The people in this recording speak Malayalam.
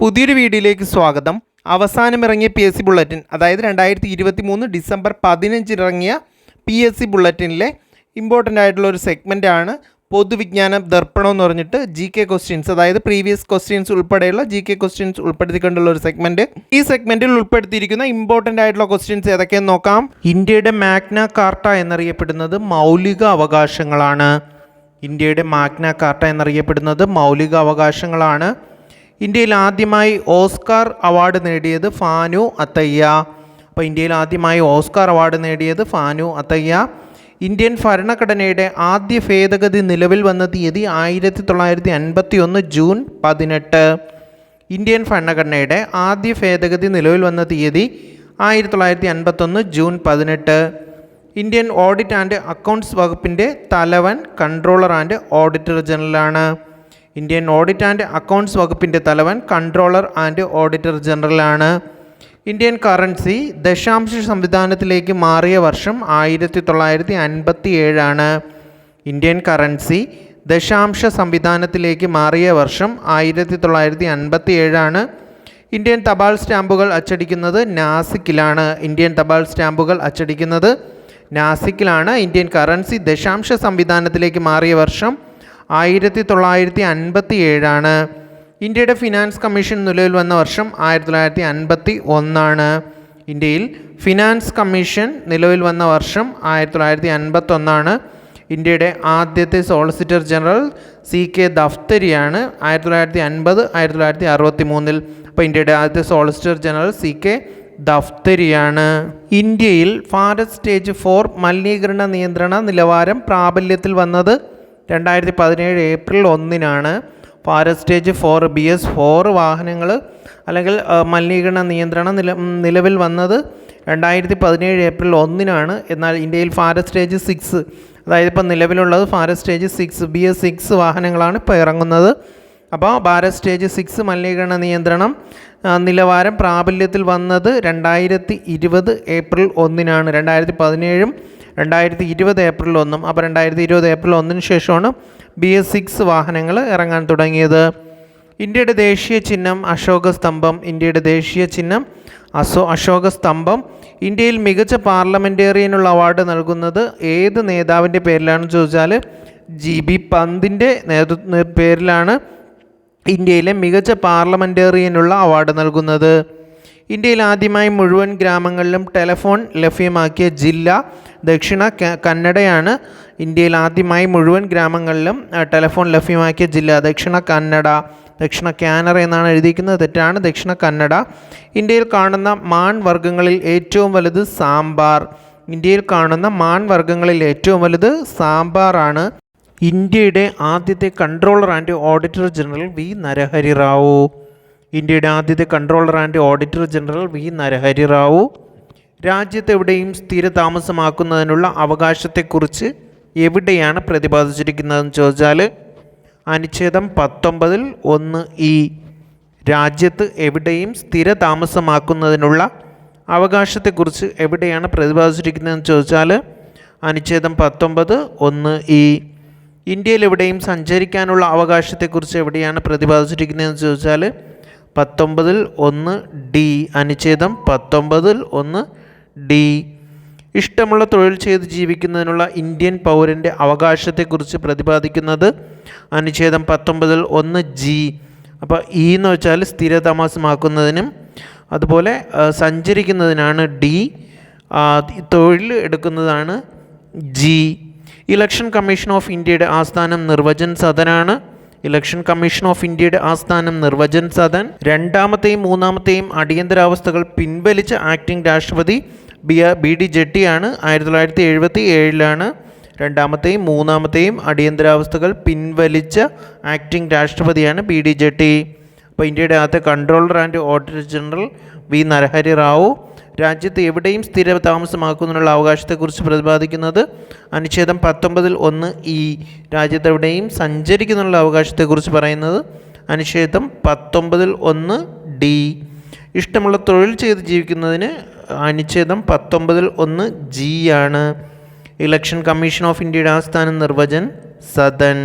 പുതിയൊരു വീഡിയോയിലേക്ക് സ്വാഗതം. അവസാനം ഇറങ്ങിയ പി എസ് സി ബുള്ളറ്റിൻ അതായത് രണ്ടായിരത്തി ഇരുപത്തി മൂന്ന് ഡിസംബർ പതിനഞ്ചിന് ഇറങ്ങിയ പി എസ് സി ബുള്ളറ്റിനിലെ ഇമ്പോർട്ടന്റ് ആയിട്ടുള്ള ഒരു സെഗ്മെന്റ് ആണ് പൊതുവിജ്ഞാനം ദർപ്പണം എന്ന് പറഞ്ഞിട്ട് ജി കെ ക്വസ്റ്റ്യൻസ് അതായത് പ്രീവിയസ് ക്വസ്റ്റ്യൻസ് ഉൾപ്പെടെയുള്ള ജി കെ ക്വസ്റ്റ്യൻസ് ഉൾപ്പെടുത്തിക്കൊണ്ടുള്ള ഒരു സെഗ്മെന്റ് ഈ സെഗ്മെന്റിൽ ഉൾപ്പെടുത്തിയിരിക്കുന്ന ഇമ്പോർട്ടന്റ് ആയിട്ടുള്ള ക്വസ്റ്റ്യൻസ് ഏതൊക്കെയെന്ന് നോക്കാം. ഇന്ത്യയുടെ മാഗ്ന കാർട്ട എന്നറിയപ്പെടുന്നത് മൗലിക അവകാശങ്ങളാണ്. ഇന്ത്യയുടെ മാഗ്ന കാർട്ട എന്നറിയപ്പെടുന്നത് മൗലിക അവകാശങ്ങളാണ്. ഇന്ത്യയിൽ ആദ്യമായി ഓസ്കാർ അവാർഡ് നേടിയത് ഫാനു അത്തയ്യ. അപ്പോൾ ഇന്ത്യയിൽ ആദ്യമായി ഓസ്കാർ അവാർഡ് നേടിയത് ഫാനു അത്തയ്യ. ഇന്ത്യൻ ഭരണഘടനയുടെ ആദ്യ ഭേദഗതി നിലവിൽ വന്ന തീയതി ആയിരത്തി തൊള്ളായിരത്തി അൻപത്തി ഒന്ന് ജൂൺ പതിനെട്ട്. ഇന്ത്യൻ ഭരണഘടനയുടെ ആദ്യ ഭേദഗതി നിലവിൽ വന്ന തീയതി ആയിരത്തി തൊള്ളായിരത്തി അൻപത്തൊന്ന് ജൂൺ പതിനെട്ട്. ഇന്ത്യൻ ഓഡിറ്റ് ആൻഡ് അക്കൗണ്ട്സ് വകുപ്പിന്റെ തലവൻ കൺട്രോളർ ആൻഡ് ഓഡിറ്റർ ജനറലാണ്. ഇന്ത്യൻ ഓഡിറ്റ് ആൻഡ് അക്കൗണ്ട്സ് വകുപ്പിന്റെ തലവൻ കൺട്രോളർ ആൻഡ് ഓഡിറ്റർ ജനറലാണ്. ഇന്ത്യൻ കറൻസി ദശാംശ സംവിധാനത്തിലേക്ക് മാറിയ വർഷം ആയിരത്തി തൊള്ളായിരത്തി അൻപത്തി ഏഴാണ് ഇന്ത്യൻ കറൻസി ദശാംശ സംവിധാനത്തിലേക്ക് മാറിയ വർഷം ആയിരത്തി തൊള്ളായിരത്തി അൻപത്തി ഏഴാണ് ഇന്ത്യൻ തപാൽ സ്റ്റാമ്പുകൾ അച്ചടിക്കുന്നത് നാസിക്കിലാണ്. ഇന്ത്യൻ തപാൽ സ്റ്റാമ്പുകൾ അച്ചടിക്കുന്നത് നാസിക്കിലാണ്. ഇന്ത്യൻ കറൻസി ദശാംശ സംവിധാനത്തിലേക്ക് മാറിയ വർഷം ആയിരത്തി തൊള്ളായിരത്തി അൻപത്തി ഏഴാണ് ഇന്ത്യയുടെ ഫിനാൻസ് കമ്മീഷൻ നിലവിൽ വന്ന വർഷം ആയിരത്തി തൊള്ളായിരത്തി അൻപത്തി ഒന്നാണ് ഇന്ത്യയിൽ ഫിനാൻസ് കമ്മീഷൻ നിലവിൽ വന്ന വർഷം ആയിരത്തി തൊള്ളായിരത്തി അൻപത്തൊന്നാണ് ഇന്ത്യയുടെ ആദ്യത്തെ സോളിസിറ്റർ ജനറൽ സി കെ ദഫ്തരിയാണ് ആയിരത്തി തൊള്ളായിരത്തി അൻപത് ആയിരത്തി തൊള്ളായിരത്തി അറുപത്തി മൂന്നിൽ അപ്പോൾ ഇന്ത്യയുടെ ആദ്യത്തെ സോളിസിറ്റർ ജനറൽ സി കെ ദഫ്തരിയാണ്. ഇന്ത്യയിൽ ഭാരത് സ്റ്റേജ് ഫോർ മലിനീകരണ നിയന്ത്രണ നിലവാരം പ്രാബല്യത്തിൽ വന്നത് രണ്ടായിരത്തി പതിനേഴ് ഏപ്രിൽ ഒന്നിനാണ് Bharat stage four B S four വാഹനങ്ങൾ അല്ലെങ്കിൽ മലിനീകരണ നിയന്ത്രണം നില നിലവിൽ വന്നത് രണ്ടായിരത്തി പതിനേഴ് ഏപ്രിൽ ഒന്നിനാണ്. എന്നാൽ ഇന്ത്യയിൽ ഭാരത് സ്റ്റേജ് സിക്സ് അതായത് ഇപ്പോൾ നിലവിലുള്ളത് Bharat stage six B S six വാഹനങ്ങളാണ് ഇപ്പോൾ ഇറങ്ങുന്നത്. അപ്പോൾ ഭാരത് സ്റ്റേജ് സിക്സ് മലിനീകരണ നിയന്ത്രണം നിലവാരം പ്രാബല്യത്തിൽ വന്നത് രണ്ടായിരത്തി ഇരുപത് ഏപ്രിൽ ഒന്നിനാണ്. രണ്ടായിരത്തി പതിനേഴും രണ്ടായിരത്തി ഇരുപത് ഏപ്രിൽ ഒന്നും അപ്പോൾ രണ്ടായിരത്തി ഇരുപത് ഏപ്രിൽ ഒന്നിന് ശേഷമാണ് ബി എസ് സിക്സ് വാഹനങ്ങൾ ഇറങ്ങാൻ തുടങ്ങിയത്. ഇന്ത്യയുടെ ദേശീയ ചിഹ്നം അശോക സ്തംഭം ഇന്ത്യയുടെ ദേശീയ ചിഹ്നം അശോ അശോക സ്തംഭം. ഇന്ത്യയിൽ മികച്ച പാർലമെന്റേറിയനുള്ള അവാർഡ് നൽകുന്നത് ഏത് നേതാവിന്റെ പേരിലാണെന്ന് ചോദിച്ചാൽ ജി ബി പന്തിന്റെ നേതൃ പേരിലാണ് ഇന്ത്യയിലെ മികച്ച പാർലമെന്റേറിയനുള്ള അവാർഡ് നൽകുന്നത്. ഇന്ത്യയിൽ ആദ്യമായി മുഴുവൻ ഗ്രാമങ്ങളിലും ടെലഫോൺ ലഭ്യമാക്കിയ ജില്ല ദക്ഷിണ കന്നഡയാണ്. ഇന്ത്യയിൽ ആദ്യമായി മുഴുവൻ ഗ്രാമങ്ങളിലും ടെലഫോൺ ലഭ്യമാക്കിയ ജില്ല ദക്ഷിണ കന്നഡ ദക്ഷിണ കാനറ എന്നാണ് എഴുതിയിരിക്കുന്നത്. തെറ്റാണ് ദക്ഷിണ കന്നഡ. ഇന്ത്യയിൽ കാണുന്ന മാൻ വർഗങ്ങളിൽ ഏറ്റവും വലുത് സാമ്പാർ. ഇന്ത്യയിൽ കാണുന്ന മാൻ വർഗങ്ങളിൽ ഏറ്റവും വലുത് സാമ്പാറാണ് ഇന്ത്യയുടെ ആദ്യത്തെ controller and auditor general V Narahari Rao ഇന്ത്യയുടെ ആദ്യത്തെ controller and auditor general V Narahari Rao രാജ്യത്തെവിടെയും സ്ഥിര താമസമാക്കുന്നതിനുള്ള അവകാശത്തെക്കുറിച്ച് എവിടെയാണ് പ്രതിപാദിച്ചിരിക്കുന്നതെന്ന് ചോദിച്ചാൽ അനുച്ഛേദം പത്തൊമ്പതിൽ ഒന്ന് ഇ രാജ്യത്ത് എവിടെയും സ്ഥിര താമസമാക്കുന്നതിനുള്ള അവകാശത്തെക്കുറിച്ച് എവിടെയാണ് പ്രതിപാദിച്ചിരിക്കുന്നതെന്ന് ചോദിച്ചാൽ അനുച്ഛേദം പത്തൊമ്പത് ഒന്ന് ഇ ഇന്ത്യയിൽ എവിടെയും സഞ്ചരിക്കാനുള്ള അവകാശത്തെക്കുറിച്ച് എവിടെയാണ് പ്രതിപാദിച്ചിരിക്കുന്നതെന്ന് ചോദിച്ചാൽ പത്തൊമ്പതിൽ ഒന്ന് ഡി അനുച്ഛേദം പത്തൊമ്പതിൽ ഒന്ന് ഡി. ഇഷ്ടമുള്ള തൊഴിൽ ചെയ്ത് ജീവിക്കുന്നതിനുള്ള ഇന്ത്യൻ പൗരന്റെ അവകാശത്തെക്കുറിച്ച് പ്രതിപാദിക്കുന്നത് അനുച്ഛേദം പത്തൊമ്പതിൽ ഒന്ന് ജി. അപ്പോൾ ഇ എന്ന് വെച്ചാൽ സ്ഥിരതാമസമാക്കുന്നതിനും അതുപോലെ സഞ്ചരിക്കുന്നതിനാണ് ഡി തൊഴിൽ എടുക്കുന്നതാണ് ജി. ഇലക്ഷൻ കമ്മീഷൻ ഓഫ് ഇന്ത്യയുടെ ആസ്ഥാനം നിർവചൻ സദനാണ്. ഇലക്ഷൻ കമ്മീഷൻ ഓഫ് ഇന്ത്യയുടെ ആസ്ഥാനം നിർവചൻ സദൻ രണ്ടാമത്തെയും മൂന്നാമത്തെയും അടിയന്തരാവസ്ഥകൾ പിൻവലിച്ച ആക്ടിംഗ് രാഷ്ട്രപതി ബി ബി ഡി ജെട്ടിയാണ് ആയിരത്തി തൊള്ളായിരത്തി എഴുപത്തി ഏഴിലാണ് രണ്ടാമത്തെയും മൂന്നാമത്തെയും അടിയന്തരാവസ്ഥകൾ പിൻവലിച്ച ആക്ടിംഗ് രാഷ്ട്രപതിയാണ് ബി ഡി ജെട്ടി. അപ്പോൾ ഇന്ത്യയുടെ ആദ്യത്തെ controller and auditor general V Narahari Rao രാജ്യത്ത് എവിടെയും സ്ഥിര താമസമാക്കുന്നതിനുള്ള അവകാശത്തെക്കുറിച്ച് പ്രതിപാദിക്കുന്നത് അനുച്ഛേദം പത്തൊമ്പതിൽ ഒന്ന് ഈ രാജ്യത്തെവിടെയും സഞ്ചരിക്കുന്നതിനുള്ള അവകാശത്തെക്കുറിച്ച് പറയുന്നത് അനുച്ഛേദം പത്തൊമ്പതിൽ ഒന്ന് ഡി. ഇഷ്ടമുള്ള തൊഴിൽ ചെയ്ത് ജീവിക്കുന്നതിന് അനുച്ഛേദം പത്തൊമ്പതിൽ ഒന്ന് ജി ആണ്. ഇലക്ഷൻ കമ്മീഷൻ ഓഫ് ഇന്ത്യയുടെ ആസ്ഥാന നിർവചൻ സദൻ.